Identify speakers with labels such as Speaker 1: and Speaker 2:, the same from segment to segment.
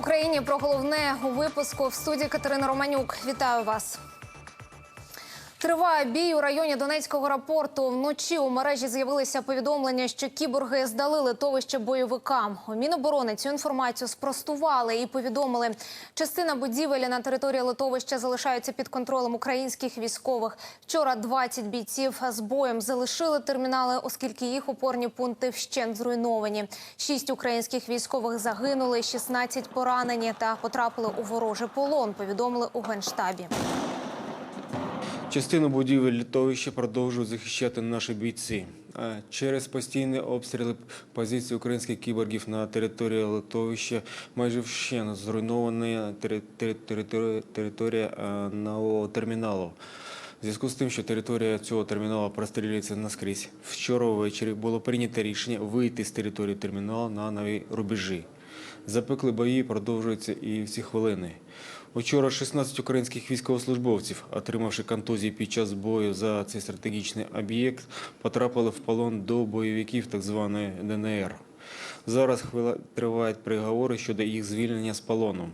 Speaker 1: Україні про головне у випуску в студії Катерина Романюк. Вітаю вас. Триває бій у районі Донецького аеропорту. Вночі у мережі з'явилися повідомлення, що кіборги здали литовище бойовикам. У Міноборони цю інформацію спростували і повідомили, частина будівель на території литовища залишаються під контролем українських військових. Вчора 20 бійців з боєм залишили термінали, оскільки їх опорні пункти вщент зруйновані. Шість українських військових загинули, 16 поранені та потрапили у ворожий полон. Повідомили у генштабі.
Speaker 2: Частину будівель літовища продовжують захищати наші бійці. Через постійні обстріли позицій українських кіборгів на території литовища майже вщент зруйнована тери- тери- тери- територія е, нового терміналу. В зв'язку з тим, що територія цього терміналу прострілюється наскрізь, вчора ввечері було прийнято рішення вийти з території терміналу на нові рубежі. Запекли бої продовжуються і в ці хвилини. Учора 16 українських військовослужбовців, отримавши контузії під час бою за цей стратегічний об'єкт, потрапили в полон до бойовиків так званої ДНР. Зараз тривають переговори щодо їх звільнення з полону.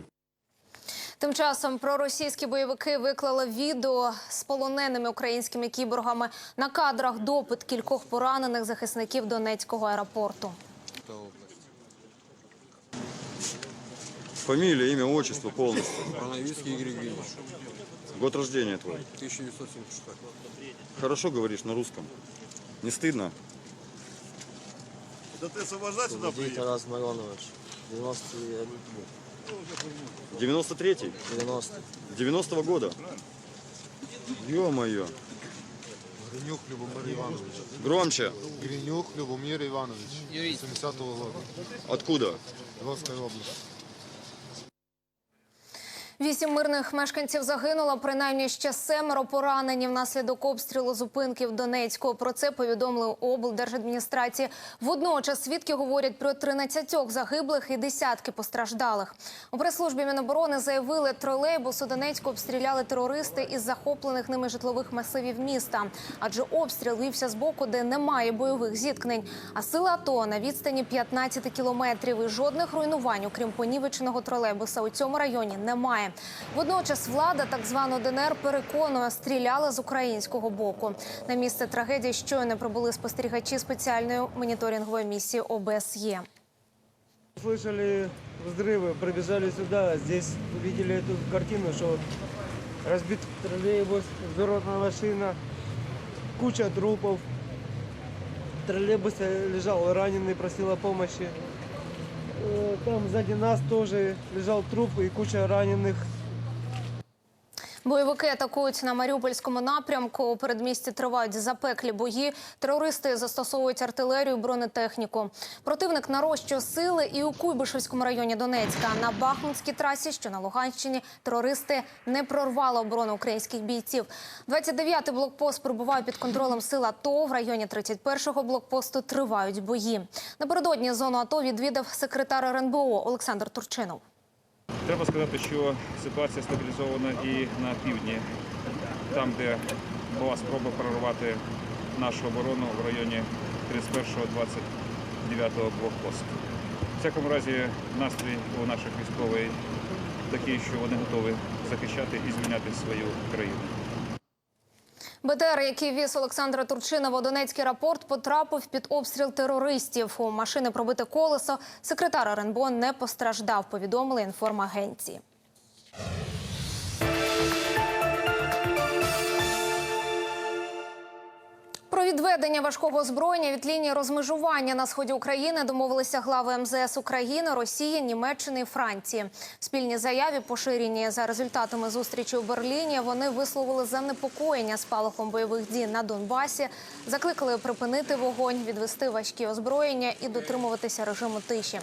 Speaker 1: Тим часом проросійські бойовики виклали відео з полоненими українськими кіборгами на кадрах допит кількох поранених захисників Донецького аеропорту.
Speaker 3: Фамилия, имя, отчество полностью.
Speaker 4: Броновицкий Игорь Евгеньевич,
Speaker 3: Год рождения твой.
Speaker 4: 1976.
Speaker 3: Хорошо говоришь на русском. Не стыдно?
Speaker 5: Да ты освобождать сюда
Speaker 6: Водій
Speaker 5: приехал?
Speaker 6: Тарас Миронович. 91
Speaker 3: 93-й?
Speaker 6: 90
Speaker 3: 90-го года? Ё-моё.
Speaker 7: Гринюк Любомир Иванович.
Speaker 3: Громче.
Speaker 7: Гринюк Любомир Иванович. 70-го года.
Speaker 3: Откуда?
Speaker 7: Львовская область.
Speaker 1: Вісім мирних мешканців загинуло, принаймні ще семеро поранені внаслідок обстрілу зупинки в Донецьку. Про це повідомили облдержадміністрації. Водночас свідки говорять про 13 загиблих і десятки постраждалих. У прес-службі Міноборони заявили, тролейбус у Донецьку обстріляли терористи із захоплених ними житлових масивів міста. Адже обстріл вівся з боку, де немає бойових зіткнень. А сили АТО на відстані 15 кілометрів і жодних руйнувань, окрім понівеченого тролейбуса, у цьому районі немає. Водночас влада так звану ДНР переконує, стріляла з українського боку. На місце трагедії щойно прибули спостерігачі спеціальної моніторингової місії ОБСЄ.
Speaker 8: Слышали взрывы, пробежали сюда, здесь увидели эту картину, что вот разбит троллейбус, взорвана машина, куча трупов. В троллейбусе лежал раненый, просил о помощи. Э, Там сзади нас тоже лежал труп и куча раненых.
Speaker 1: Бойовики атакують на Маріупольському напрямку. У передмісті тривають запеклі бої. Терористи застосовують артилерію, бронетехніку. Противник нарощує сили і у Куйбишевському районі Донецька. На Бахмутській трасі, що на Луганщині, терористи не прорвали оборону українських бійців. 29-й блокпост перебуває під контролем сил АТО. В районі 31-го блокпосту тривають бої. Напередодні зону АТО відвідав секретар РНБО Олександр Турчинов.
Speaker 9: Треба сказати, що ситуація стабілізована і на півдні, там, де була спроба прорвати нашу оборону в районі 31-29 блокпосту. В всякому разі, настрій у наших військових такий, що вони готові захищати і звільняти свою країну.
Speaker 1: БТР, який віз Олександра Турчина в Одонецький рапорт, потрапив під обстріл терористів. У машини пробите колесо. Секретар РНБО не постраждав, повідомили інформагенції. Відведення важкого озброєння від лінії розмежування на сході України домовилися глави МЗС України, Росії, Німеччини і Франції. Спільній заяві, поширені за результатами зустрічі у Берліні, вони висловили занепокоєння спалахом бойових дій на Донбасі, закликали припинити вогонь, відвести важкі озброєння і дотримуватися режиму тиші.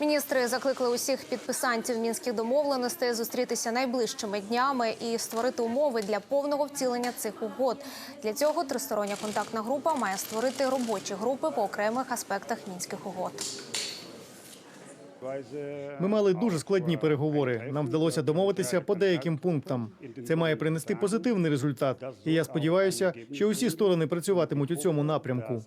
Speaker 1: Міністри закликали усіх підписантів мінських домовленостей зустрітися найближчими днями і створити умови для повного втілення цих угод. Для цього тристороння контактна група має створити робочі групи по окремих аспектах мінських угод.
Speaker 10: Ми мали дуже складні переговори. Нам вдалося домовитися по деяким пунктам. Це має принести позитивний результат. І я сподіваюся, що усі сторони працюватимуть у цьому напрямку.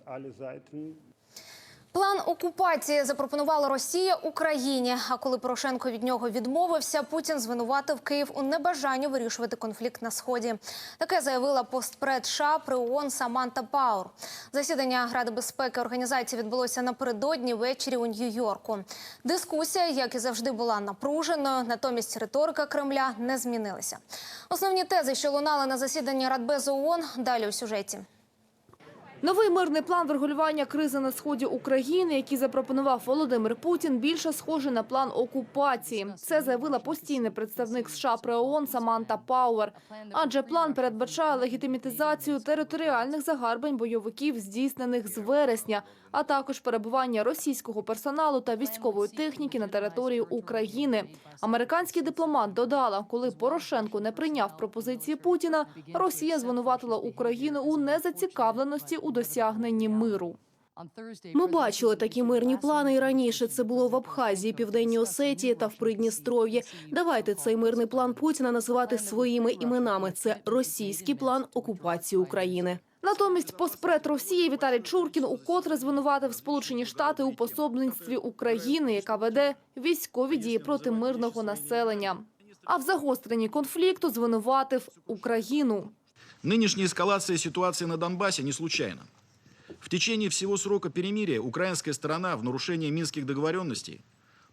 Speaker 1: План окупації запропонувала Росія Україні. А коли Порошенко від нього відмовився, Путін звинуватив Київ у небажанні вирішувати конфлікт на сході. Таке заявила постпред США при ООН Саманта Паур. Засідання Ради безпеки організації відбулося напередодні ввечері у Нью-Йорку. Дискусія, як і завжди, була напруженою. Натомість риторика Кремля не змінилася. Основні тези, що лунали на засіданні Радбезу ООН, далі у сюжеті.
Speaker 5: Новий мирний план врегулювання кризи на сході України, який запропонував Володимир Путін, більше схожий на план окупації. Це заявила постійний представник США при ООН Саманта Пауер. Адже план передбачає легітимітизацію територіальних загарбань бойовиків, здійснених з вересня, а також перебування російського персоналу та військової техніки на території України. Американський дипломат додала, коли Порошенко не прийняв пропозиції Путіна, Росія звинуватила Україну у незацікавленості у досягненні миру.
Speaker 11: Ми бачили такі мирні плани і раніше. Це було в Абхазії, Південній Осетії та в Придністров'ї. Давайте цей мирний план Путіна називати своїми іменами. Це російський план окупації України.
Speaker 5: Натомість поспред Росії Віталій Чуркін укотре звинуватив Сполучені Штати у пособництві України, яка веде військові дії проти мирного населення. А в загостренні конфлікту звинуватив Україну.
Speaker 12: Нынешняя эскалация ситуации на Донбассе не случайна. В течение всего срока перемирия украинская сторона в нарушение минских договоренностей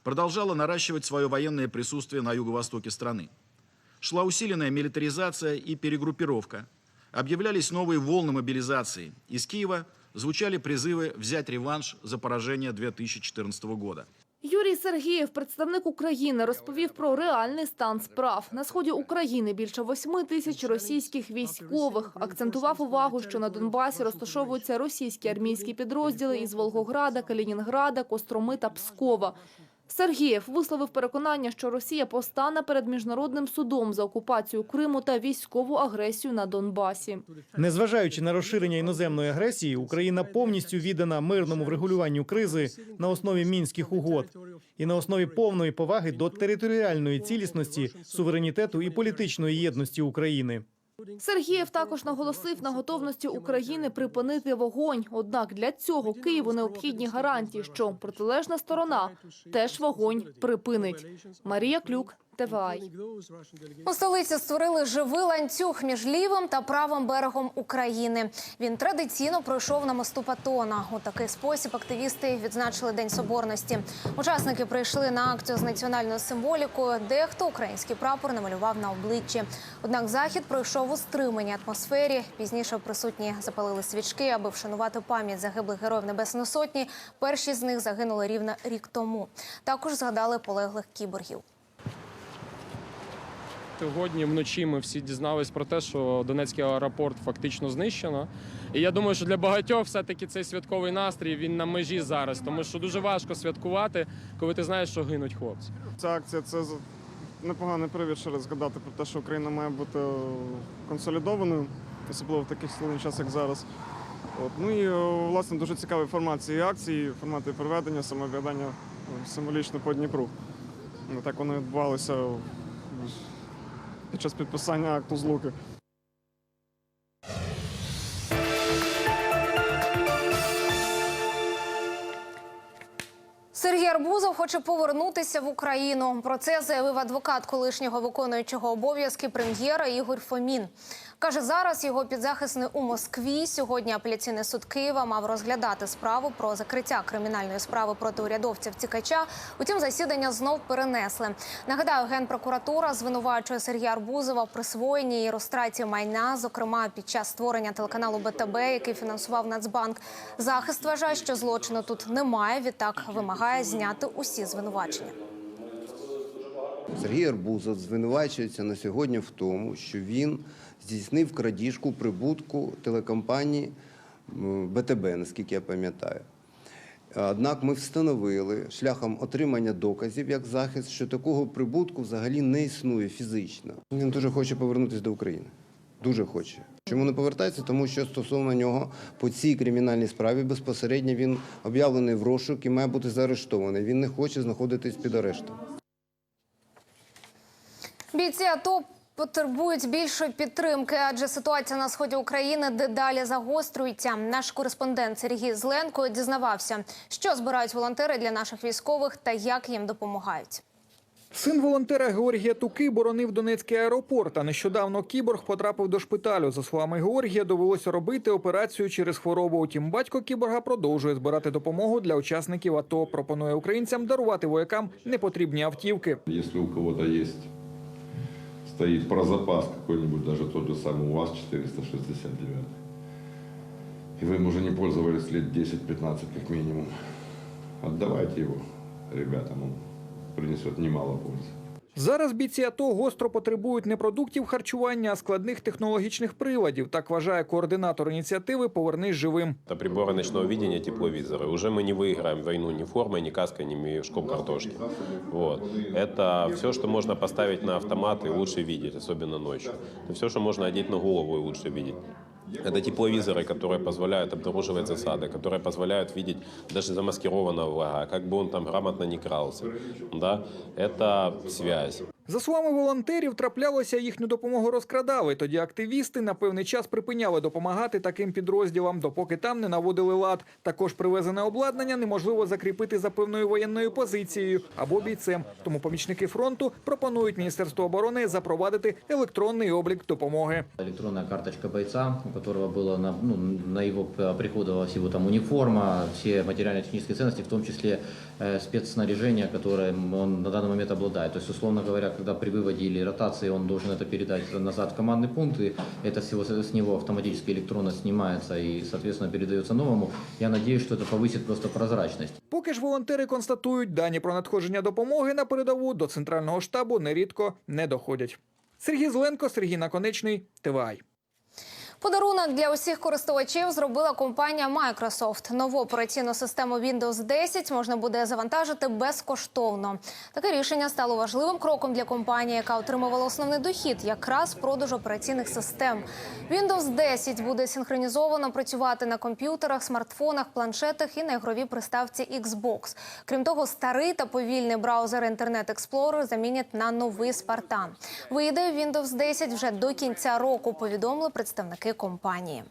Speaker 12: продолжала наращивать свое военное присутствие на юго-востоке страны. Шла усиленная милитаризация и перегруппировка. Объявлялись новые волны мобилизации. Из Киева звучали призывы взять реванш за поражение 2014 года.
Speaker 5: Юрій Сергієв, представник України, розповів про реальний стан справ. На сході України більше восьми тисяч російських військових. Акцентував увагу, що на Донбасі розташовуються російські армійські підрозділи із Волгограда, Калінінграда, Костроми та Пскова. Сергієв висловив переконання, що Росія постане перед міжнародним судом за окупацію Криму та військову агресію на Донбасі.
Speaker 10: Незважаючи на розширення іноземної агресії, Україна повністю віддана мирному врегулюванню кризи на основі мінських угод і на основі повної поваги до територіальної цілісності, суверенітету і політичної єдності України.
Speaker 5: Сергієв також наголосив на готовності України припинити вогонь. Однак для цього Києву необхідні гарантії, що протилежна сторона теж вогонь припинить. Марія Клюк, ТВАЙ.
Speaker 1: У столиці створили живий ланцюг між лівим та правим берегом України. Він традиційно пройшов на мосту Патона. У такий спосіб активісти відзначили День Соборності. Учасники прийшли на акцію з національною символікою. Дехто український прапор намалював на обличчі. Однак захід пройшов у стриманій атмосфері. Пізніше присутні запалили свічки, аби вшанувати пам'ять загиблих героїв Небесної Сотні. Перші з них загинули рівно рік тому. Також згадали полеглих кіборгів.
Speaker 13: Сьогодні вночі ми всі дізнались про те, що Донецький аеропорт фактично знищено. І я думаю, що для багатьох все-таки цей святковий настрій він на межі зараз, тому що дуже важко святкувати, коли ти знаєш, що гинуть хлопці.
Speaker 14: Ця акція це непоганий привід ще раз згадати про те, що Україна має бути консолідованою, особливо в такий складний час, як зараз. От. Ну і е, власне дуже цікавий формат цієї акції, формат її проведення, самов'язання е, символічно по Дніпру. Ну, Так воно відбувалося під час підписання акту злуки.
Speaker 1: Сергій Арбузов хоче повернутися в Україну. Про це заявив адвокат колишнього виконуючого обов'язки прем'єра Ігор Фомін. Каже, зараз його підзахисний у Москві. Сьогодні апеляційний суд Києва мав розглядати справу про закриття кримінальної справи проти урядовця втікача. Утім, засідання знов перенесли. Нагадаю, генпрокуратура звинувачує Сергія Арбузова в присвоєнні і розтраті майна, зокрема під час створення телеканалу БТБ, який фінансував Нацбанк. Захист вважає, що злочину тут немає. Відтак вимагає зняти усі звинувачення.
Speaker 15: Сергій Арбузов звинувачується на сьогодні в тому, що він здійснив крадіжку прибутку телекомпанії БТБ, наскільки я пам'ятаю. Однак ми встановили шляхом отримання доказів як захист, що такого прибутку взагалі не існує фізично. Він дуже хоче повернутися до України. Дуже хоче. Чому не повертається? Тому що стосовно нього по цій кримінальній справі безпосередньо він об'явлений в розшук і має бути заарештований. Він не хоче знаходитись під арештом.
Speaker 1: Бійці АТО Потребують більшої підтримки, адже ситуація на сході України дедалі загострюється. Наш кореспондент Сергій Зленко дізнавався, що збирають волонтери для наших військових та як їм допомагають.
Speaker 16: Син волонтера Георгія Туки боронив Донецький аеропорт. А нещодавно кіборг потрапив до шпиталю. За словами Георгія, довелося робити операцію через хворобу. Утім, батько кіборга продовжує збирати допомогу для учасників АТО. Пропонує українцям дарувати воякам непотрібні автівки.
Speaker 17: Если у кого-то есть, стоит про запас какой-нибудь, даже тот же самый УАЗ-469, и вы им уже не пользовались лет 10-15 как минимум, отдавайте его ребятам, он принесет немало пользы.
Speaker 16: Зараз бійці АТО гостро потребують не продуктів харчування, а складних технологічних приладів. Так вважає координатор ініціативи Повернись живим.
Speaker 18: Это приборы ночного видения, тепловизоры. Уже мы не выиграем войну ни формой, ни каской, ни мешком картошки. Вот. Это все, что можно поставить на автомат и лучше видеть, особенно ночью. Это все, что можно одеть на голову и лучше видеть. Это тепловизоры, которые позволяют обнаруживать засады, которые позволяют видеть даже замаскированного врага, как бы он там грамотно не крался. Да? Это связь.
Speaker 16: За словами волонтерів, траплялося їхню допомогу розкрадали. Тоді активісти на певний час припиняли допомагати таким підрозділам, допоки там не наводили лад. Також привезене обладнання неможливо закріпити за певною воєнною позицією або бійцем. Тому помічники фронту пропонують Міністерству оборони запровадити електронний облік допомоги.
Speaker 6: Электронная карточка бойца, у которого было на, ну, на его п- приходовалась его там униформа, все материально-технические ценности, в том числе э, спецснаряжение, которым он на данный момент обладает. То есть, условно говоря, когда при выводе или ротации он должен это передать назад в командный пункт, и это всего с него автоматически электронно снимается и, соответственно, передается новому. Я надеюсь, что это повысит просто прозрачность.
Speaker 16: Поки ж волонтери констатують, дані про надходження допомоги на передову до центрального штабу нерідко не доходять. Сергій Зеленко, Сергій Наконечний, ТВАЙ.
Speaker 1: Подарунок для усіх користувачів зробила компанія Microsoft. Нову операційну систему Windows 10 можна буде завантажити безкоштовно. Таке рішення стало важливим кроком для компанії, яка отримувала основний дохід якраз з продажу операційних систем. Windows 10 буде синхронізовано працювати на комп'ютерах, смартфонах, планшетах і на ігровій приставці Xbox. Крім того, старий та повільний браузер Internet Explorer замінять на новий Spartan. Вийде Windows 10 вже до кінця року. Повідомили представники компанії.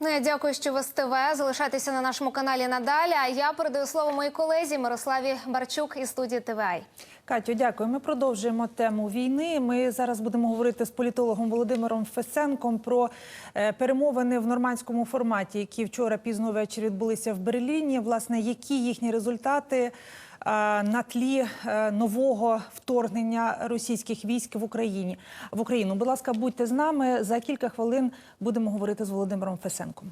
Speaker 1: Ну, я дякую, що ви з ТВ. Залишайтеся на нашому каналі надалі. А я передаю слово моїй колезі Мирославі Барчук із студії ТВА.
Speaker 19: Катю, дякую. Ми продовжуємо тему війни. Ми зараз будемо говорити з політологом Володимиром Фесенком про е, перемовини в нормандському форматі, які вчора пізно ввечері відбулися в Берліні. Власне, які їхні результати е, на тлі е, нового вторгнення російських військ в Україні в Україну. Будь ласка, будьте з нами за кілька хвилин. Будемо говорити з Володимиром Фесенком.